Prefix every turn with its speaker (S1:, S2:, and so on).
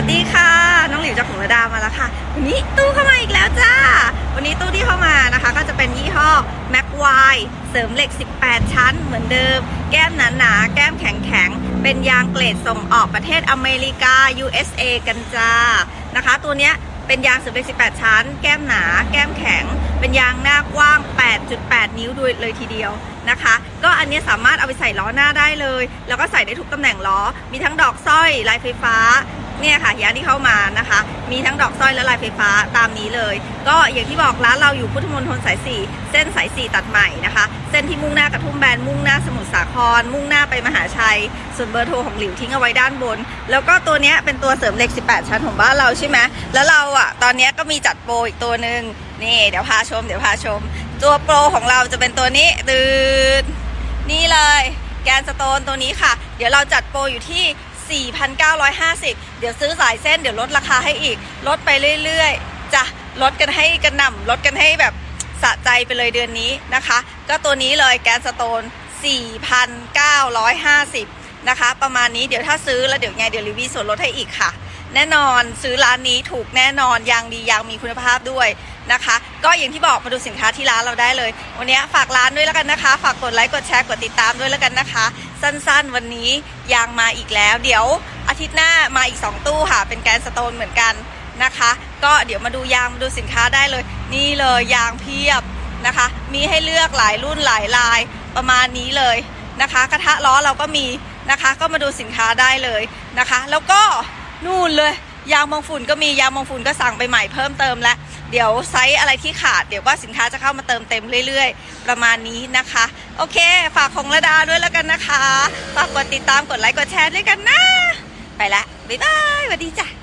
S1: วัสดีค่ะ น้องหลิวจากของระดามาแล้วค่ะ วันนี้ตู้เข้ามาอีกแล้วจ้า วันนี้ตู้ที่เข้ามานะคะ ก็จะเป็นยี่ห้อ m a c y เสริมเหล็ก 18 ชั้นเหมือนเดิม แก้มหนาๆแก้มแข็งๆเป็นยางเกรดส่งออกประเทศอเมริกา USA กันจ้านะคะ ตัวเนี้ยเป็นยางเสริมเหล็ก 18 ชั้น แก้มหนา แก้มแข็ง เป็นยางหน้ากว้าง 8.8 นิ้วด้วยเลยทีเดียวนะคะ ก็อันนี้สามารถเอาไปใส่ล้อหน้าได้เลย แล้วก็ใส่ได้ทุกตำแหน่งล้อ มีทั้งดอกสร้อยลายไฟฟ้า เนี่ยค่ะยาที่เข้ามานะคะ มีทั้งดอกสร้อยและลายไฟฟ้าตามนี้เลย ก็อย่างที่บอกร้านเราอยู่พุทธมณฑลสายสี่เส้นสายสี่ตัดใหม่นะคะ เส้นที่มุ่งหน้ากระทุ่มแบนมุ่งหน้าสมุทรสาคร มุ่งหน้าไปมหาชัย ส่วนเบอร์โทรของหลิวทิ้งเอาไว้ด้านบน แล้วก็ตัวนี้เป็นตัวเสริมเหล็ก 18 ชั้นของบ้านเราใช่ไหมแล้วเราอะตอนนี้ก็มีจัดโปรอีกตัวหนึ่งนี่เดี๋ยวพาชมเดี๋ยวพาชม ตัวโปรของเราจะเป็นตัวนี้ตืดนี่เลยแกนสโตนตัวนี้ค่ะ เดี๋ยวเราจัดโปรอยู่ที่ 4,950 เดี๋ยวซื้อสายเส้นเดี๋ยวลดราคาให้อีก ลดไปเรื่อยๆจะลดกันให้กระหน่ำลดกันให้แบบสะใจไปเลยเดือนนี้นะคะ ก็ตัวนี้เลยแกนสโตน 4,950 นะคะ ประมาณนี้เดี๋ยวถ้าซื้อแล้วเดี๋ยวไงเดี๋ยวรีวิวส่วนลดให้อีกค่ะ แน่นอนซื้อร้านนี้ถูกแน่นอนยางดียางมีคุณภาพด้วย นะคะ ก็อย่างที่บอกมาดูสินค้าที่ร้านเราได้เลย วันนี้ฝากร้านด้วยแล้วกันนะคะ ฝากกดไลค์กดแชร์กดติดตามด้วยแล้วกันนะคะ สั้นๆ วันนี้ยางมาอีกแล้ว เดี๋ยวอาทิตย์หน้ามาอีก 2 ตู้ค่ะ เป็นแกนสโตนเหมือนกันนะคะ ก็เดี๋ยวมาดูยางมาดูสินค้าได้เลย นี่เลยยางเพียบนะคะ มีให้เลือกหลายรุ่นหลายลายประมาณนี้เลยนะคะ กระทะล้อเราก็มีนะคะ ก็มาดูสินค้าได้เลยนะคะ แล้วก็นู่นเลยยางมองฝุ่นก็มียางมองฝุ่นก็สั่งไปใหม่เพิ่มเติมแล้ว เดี๋ยวไซส์อะไรที่ขาดเดี๋ยวก็สินค้าจะเข้ามาเติมเต็มเรื่อย ๆ ประมาณนี้นะคะ โอเค ฝากของระดาด้วยแล้วกันนะคะฝากกดติดตามกดไลค์กดแชร์ด้วยกันนะ ไปละบ๊ายบายสวัสดีจ้ะ